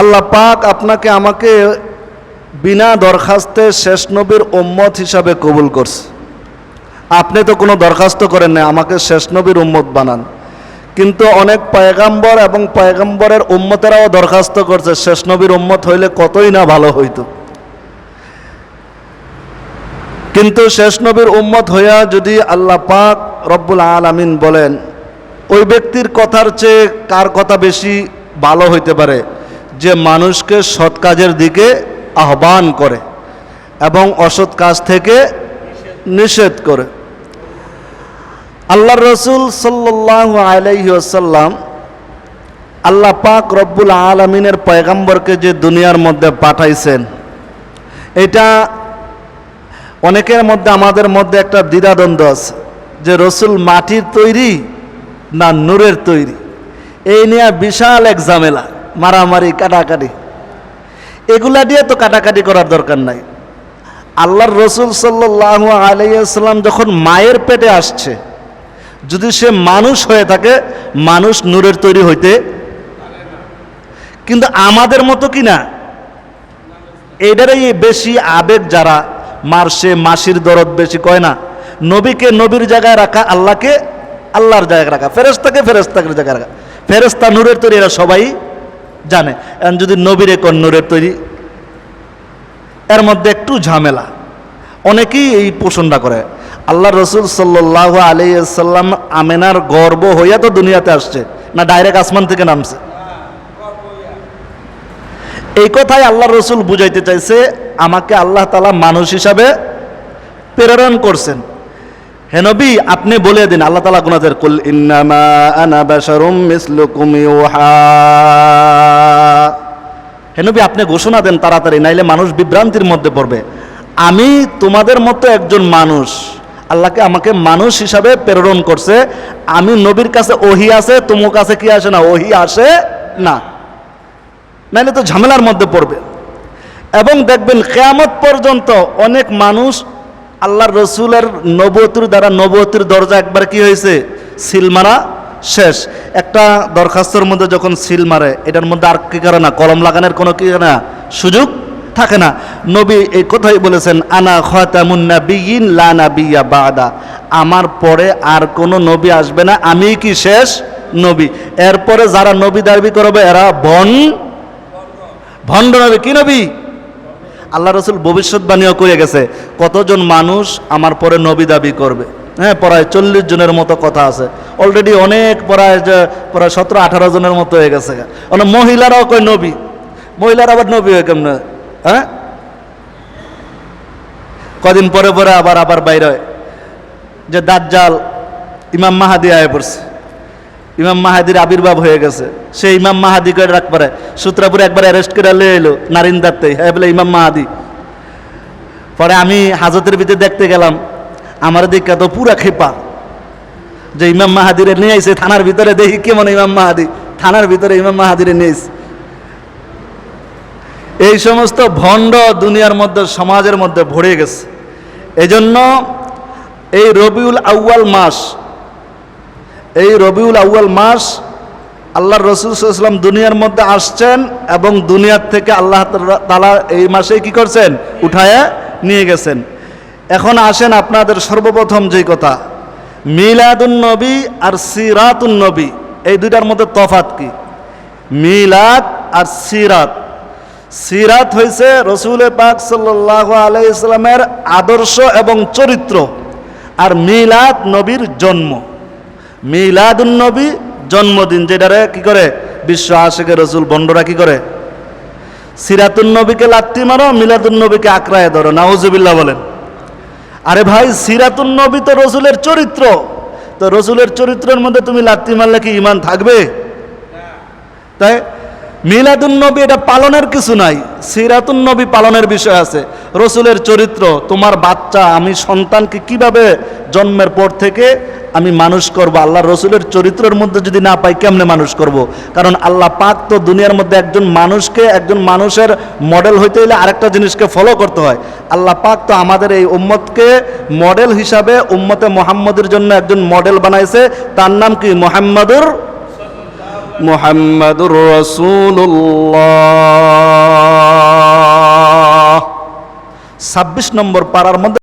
আল্লাহ পাক আপনাকে আমাকে বিনা দরখাস্তে শেষ নবীর উম্মত হিসাবে কবুল করছে। আপনি তো কোনো দরখাস্ত করেন না আমাকে শেষ নবীর উম্মত বানান। কিন্তু অনেক পয়গাম্বর এবং পয়গাম্বরের উম্মতেরাও দরখাস্ত করছে, শেষ নবীর উম্মত হইলে কতই না ভালো হইতো। কিন্তু শেষ নবীর উম্মত হইয়া যদি আল্লাহ পাক রব্বুল আলামিন বলেন, ওই ব্যক্তির কথার চেয়ে কার কথা বেশি ভালো হইতে পারে? যে মানুষকে সৎ কাজের দিকে আহ্বান করে এবং অসৎ কাজ থেকে নিষেধ করে। আল্লাহ রসুল সাল্লাহ আলাইহি আসাল্লাম আল্লাহ পাক রব্বুল আলমিনের পয়গাম্বরকে যে দুনিয়ার মধ্যে পাঠাইছেন, এটা অনেকের মধ্যে, আমাদের মধ্যে একটা দ্বিধাদ্বন্দ্ব আছে যে রসুল মাটির তৈরি না নূরের তৈরি? এই নিয়ে বিশাল এক ঝামেলা। মারামারি, কাটাকাটি। এগুলা দিয়ে তো কাটাকাটি করার দরকার নাই। আল্লাহর রসুল সাল্লাহ আলাইসাল্লাম যখন মায়ের পেটে আসছে, যদি সে মানুষ হয়ে থাকে, মানুষ নূরের তৈরি হইতে কিন্তু আমাদের মতো কি না? এটারই বেশি আবেগ যারা মারসে মাসির দরদ বেশি কয় না। নবীকে নবীর জায়গায় রাখা, আল্লাহকে আল্লাহর জায়গায় রাখা। ফেরেস্তাকে ফেরেস্তাকে জায়গায় রাখা। ফেরেস্তা নূরের তৈরি, এরা সবাই জানে। এখন যদি নবীর কোন নূরের তৈরি, এর মধ্যে একটু ঝামেলা। অনেকেই এই পোষণটা করে, আল্লাহ রসুল সাল্লাহ আলাইসাল্লাম আমেনার গর্ব হইয়া তো দুনিয়াতে আসছে, না ডাইরেক্ট আসমান থেকে নামছে? এই কথাই আল্লাহ রসুল বুঝাইতে চাইছে, আমাকে আল্লাহ তালা মানুষ হিসাবে প্রেরণ করছেন। হেনবি আপনি বলে দিন, আল্লাহ তালা গুনাদের কুল, ইন্নামা আনা বাশারুম মিসলুকুম ইউহা। হেনবি আপনি ঘোষণা দেন তাড়াতাড়ি, নাইলে মানুষ বিভ্রান্তির মধ্যে পড়বে। আমি তোমাদের মতো একজন মানুষ, আল্লাহকে আমাকে মানুষ হিসাবে প্রেরণ করছে, আমি নবীর কাছে ওহি আছে, তোমার কাছে কি আসে না? ওহি আসে না। নাইলে তো ঝামেলার মধ্যে পড়বে। এবং দেখবেন, কেয়ামত পর্যন্ত অনেক মানুষ আল্লাহর রসুলের নবতির দ্বারা নবতির দরজা একবার কি হয়েছে? সিল মারা শেষ। একটা দরখাস্তর মধ্যে যখন সিল মারে, এটার মধ্যে আর কি করে না? কলম লাগানোর কোনো কি না? সুযোগ থাকে না। নবী এই কথাই বলেছেন, আনা খতামুন নাবিয়িন লা নাবিয়্যা বাদা। আমার পরে আর কোনো নবী আসবে না। আমি কি শেষ? নবী। এরপরে যারা নবী দাবি করবে, এরা বন ভণ্ড নবী কি নবী? আল্লাহ রসুল ভবিষ্যৎবাণীও করে গেছে, কতজন মানুষ আমার পরে নবী দাবি করবে? হ্যাঁ প্রায় চল্লিশ জনের মতো কথা আছে। অলরেডি অনেক প্রায় প্রায় সতেরো, আঠারো জনের মতো হয়ে গেছে। মানে মহিলারাও কয় নবী? মহিলারা আবার নবী হয় কেমন? হ্যাঁ? কদিন পরে পরে আবার আবার বাইরে যে দাজ্জাল ইমাম মাহাদি আয় পড়ছে। ইমাম মাহাদির আবির্ভাব হয়ে গেছে। সে ইমাম মাহাদি করে রাখ পারে সূত্রাপুরে একবার অ্যারেস্ট করে লে এলো নারিন্দারতে হ্যাঁ বলে ইমাম মাহাদি। পরে আমি হাজতের ভিতরে দেখতে গেলাম, আমার দিকে তো পুরা খেপা। যে ইমাম মাহাদিরে নিয়ে আইছে, থানার ভিতরে দেখি কেমন ইমাম মাহাদি। থানার ভিতরে ইমাম মাহাদিরে নিয়ে নিয়েছে এই সমস্ত ভণ্ড দুনিয়ার মধ্যে, সমাজের মধ্যে ভরে গেছে। এজন্য এই রবিউল আউয়াল মাস এই রবিউল আউয়াল মাস আল্লাহ রসুল সাল্লাম দুনিয়ার মধ্যে আসছেন এবং দুনিয়ার থেকে আল্লাহ তালা এই মাসে কি করছেন? উঠায় নিয়ে গেছেন। এখন আসেন আপনাদের সর্বপ্রথম যেই কথা, মিলাদুন নবী আর সিরাতুন নবী, এই দুইটার মধ্যে তফাত কি? মিলাদ আর সিরাত। সিরাত হয়েছে রসুল পাক সাল্লাহ আলাইসলামের আদর্শ এবং চরিত্র, আর মিলাদ নবীর জন্ম। মিলাদুন নবী জন্মদিন, যেটারে কি করে? বিশ্ব আশেকে রসুল বন্ডরা কি করে? সিরাতুন নবীকে লাত্তি মারো, মিলাদুন নবীকে আক্রায় ধরো, নাউজুবিল্লাহ বলেন। আরে ভাই, সিরাতুন নবী তো রসুলের চরিত্র। তো রসুলের চরিত্রের মধ্যে তুমি লাত্তি মারলে কি ইমান থাকবে? তাই মিলাদুন নবী এটা পালনের কিছু নাই, সিরাতুন নবী পালনের বিষয় আছে। রসুলের চরিত্র, তোমার বাচ্চা, আমি সন্তানকে কীভাবে জন্মের পর থেকে আমি মানুষ করব আল্লাহ রসুলের চরিত্রের মধ্যে যদি না পাই কেমনে মানুষ করব। কারণ আল্লাহ পাক তো দুনিয়ার মধ্যে একজন মানুষকে একজন মানুষের মডেল হইতে হলে আরেকটা জিনিসকে ফলো করতে হয়। আল্লাহ পাক তো আমাদের এই উম্মতকে মডেল হিসাবে উম্মতে মোহাম্মদের জন্য একজন মডেল বানাইছে। তার নাম কি? মোহাম্মদুর মোহাম্মদুর রাসূলুল্লাহ। ছাব্বিশ নম্বর পাড়ার মধ্যে